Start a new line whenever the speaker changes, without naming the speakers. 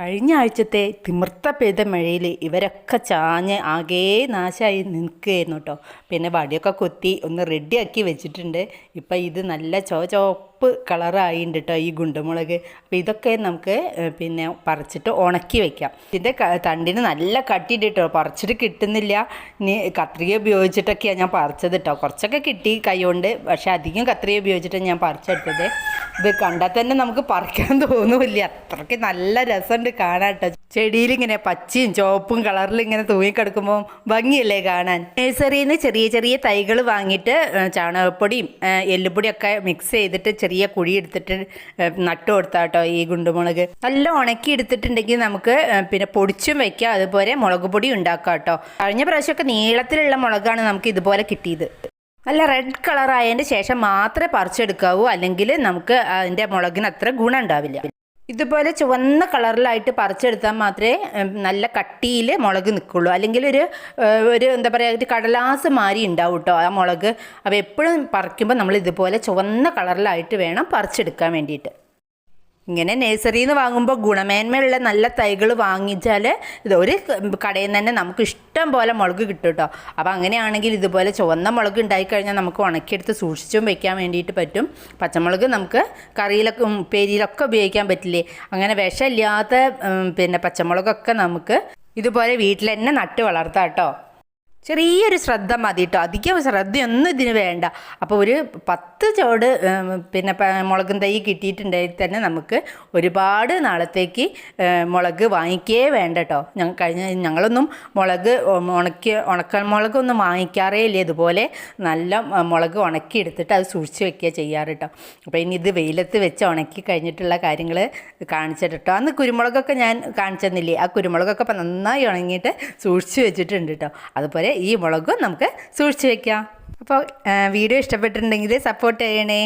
കഴിഞ്ഞ ആഴ്ചത്തെ തിമിർത്ത പെയ്ത മഴയിൽ ഇവരൊക്കെ ചാഞ്ഞ് ആകെ നാശമായി നിൽക്കുകയായിരുന്നു കേട്ടോ. പിന്നെ വടിയൊക്കെ കൊത്തി ഒന്ന് റെഡിയാക്കി വെച്ചിട്ടുണ്ട്. ഇപ്പം ഇത് നല്ല ചോ ചോപ്പ് കളറായിട്ടുണ്ട് കേട്ടോ ഈ ഗുണ്ടുമുളക്. അപ്പോൾ ഇതൊക്കെ നമുക്ക് പിന്നെ പറിച്ചിട്ട് ഉണക്കി വെക്കാം. ഇതിന്റെ തണ്ടിന് നല്ല കട്ടിയിട്ട് കേട്ടോ. പറിച്ചിട്ട് കിട്ടുന്നില്ല. ഇനി കത്രിക ഉപയോഗിച്ചിട്ടൊക്കെയാണ് ഞാൻ പറിച്ചത് കേട്ടോ. കുറച്ചൊക്കെ കിട്ടി കൈ കൊണ്ട്. പക്ഷേ അധികം കത്രിക ഉപയോഗിച്ചിട്ടാണ് ഞാൻ പറിച്ചെടുത്തത്. ഇത് കണ്ടാൽ തന്നെ നമുക്ക് പറിക്കാൻ തോന്നുമില്ല അത്രയ്ക്ക് നല്ല രസമുണ്ട് കാണാട്ടോ ചെടിയിൽ ഇങ്ങനെ പച്ചയും ചുവപ്പും കളറിൽ ഇങ്ങനെ തൂങ്ങിക്കിടക്കുമ്പോൾ ഭംഗിയല്ലേ കാണാൻ? നഴ്സറിയിൽ നിന്ന് ചെറിയ ചെറിയ തൈകൾ വാങ്ങിയിട്ട് ചാണകപ്പൊടിയും എല്ലുപൊടിയൊക്കെ മിക്സ് ചെയ്തിട്ട് ചെറിയ കുഴി എടുത്തിട്ട് നട്ടു കൊടുത്താട്ടോ ഈ ഗുണ്ടുമുളക്. നല്ല ഉണക്കി എടുത്തിട്ടുണ്ടെങ്കിൽ നമുക്ക് പിന്നെ പൊടിച്ചും വെക്കാം. അതുപോലെ മുളക് പൊടി ഉണ്ടാക്കാം കേട്ടോ കഴിഞ്ഞ പ്രാവശ്യമൊക്കെ നീളത്തിലുള്ള മുളകാണ് നമുക്ക് ഇതുപോലെ കിട്ടിയത്. നല്ല റെഡ് കളർ ആയതിന്റെ ശേഷം മാത്രമേ പറിച്ചെടുക്കാവൂ. അല്ലെങ്കിൽ നമുക്ക് അതിന്റെ മുളകിന് അത്ര ഗുണം ഉണ്ടാവില്ല ഇതുപോലെ ചുവന്ന കളറിലായിട്ട് പറിച്ചെടുത്താൽ മാത്രമേ നല്ല കട്ടിയിൽ മുളക് നിൽക്കുള്ളൂ. അല്ലെങ്കിൽ ഒരു ഒരു എന്താ പറയുക ഒരു കടലാസ് മാരി ഉണ്ടാവും കേട്ടോ ആ മുളക്. അപ്പോൾ എപ്പോഴും പറിക്കുമ്പോൾ നമ്മൾ ഇതുപോലെ ചുവന്ന കളറിലായിട്ട് വേണം പറിച്ചെടുക്കാൻ വേണ്ടിയിട്ട്. ഇങ്ങനെ നഴ്സറിയിൽ നിന്ന് വാങ്ങുമ്പോൾ ഗുണമേന്മയുള്ള നല്ല തൈകൾ വാങ്ങിച്ചാൽ ഇത് ഒരു കടയിൽ നിന്ന് തന്നെ നമുക്ക് ഇഷ്ടം പോലെ മുളക് കിട്ടും കേട്ടോ. അപ്പോൾ അങ്ങനെയാണെങ്കിൽ ഇതുപോലെ ചുവന്ന മുളക് ഉണ്ടായിക്കഴിഞ്ഞാൽ നമുക്ക് ഉണക്കിയെടുത്ത് സൂക്ഷിച്ചും വെക്കാൻ വേണ്ടിയിട്ട് പറ്റും. പച്ചമുളക് നമുക്ക് കറിയിലൊക്കെ പേരിയിലൊക്കെ ഉപയോഗിക്കാൻ പറ്റില്ലേ? അങ്ങനെ വിഷമില്ലാത്ത പിന്നെ പച്ചമുളകൊക്കെ നമുക്ക് ഇതുപോലെ വീട്ടിൽ തന്നെ നട്ട് വളർത്താം കേട്ടോ. ചെറിയൊരു ശ്രദ്ധ മതി കേട്ടോ അധികം ശ്രദ്ധയൊന്നും ഇതിന് വേണ്ട. അപ്പോൾ ഒരു പത്ത് ചോട് പിന്നെ മുളകും തൈ കിട്ടിയിട്ടുണ്ടെങ്കിൽ തന്നെ നമുക്ക് ഒരുപാട് നാളത്തേക്ക് മുളക് വാങ്ങിക്കേ വേണ്ട കേട്ടോ ഞങ്ങൾ കഴിഞ്ഞ ഞങ്ങളൊന്നും മുളക് ഉണക്കി ഉണക്കൽ മുളകൊന്നും വാങ്ങിക്കാറേ ഇല്ല. ഇതുപോലെ നല്ല മുളക് ഉണക്കി എടുത്തിട്ട് അത് സൂക്ഷിച്ച് വെക്കുക ചെയ്യാറ് കേട്ടോ അപ്പോൾ ഇനി ഇത് വെയിലത്ത് വെച്ച് ഉണക്കി കഴിഞ്ഞിട്ടുള്ള കാര്യങ്ങൾ കാണിച്ചിട്ട് കേട്ടോ അന്ന് കുരുമുളകൊക്കെ ഞാൻ കാണിച്ചെന്നില്ലേ? ആ കുരുമുളകൊക്കെ നന്നായി ഉണങ്ങിയിട്ട് സൂക്ഷിച്ച് വെച്ചിട്ടുണ്ട് കേട്ടോ അതുപോലെ ഈ മുളകും നമുക്ക് സൂക്ഷിച്ച് വെക്കാം. അപ്പോൾ വീഡിയോ ഇഷ്ടപ്പെട്ടിട്ടുണ്ടെങ്കിൽ സപ്പോർട്ട് ചെയ്യണേ.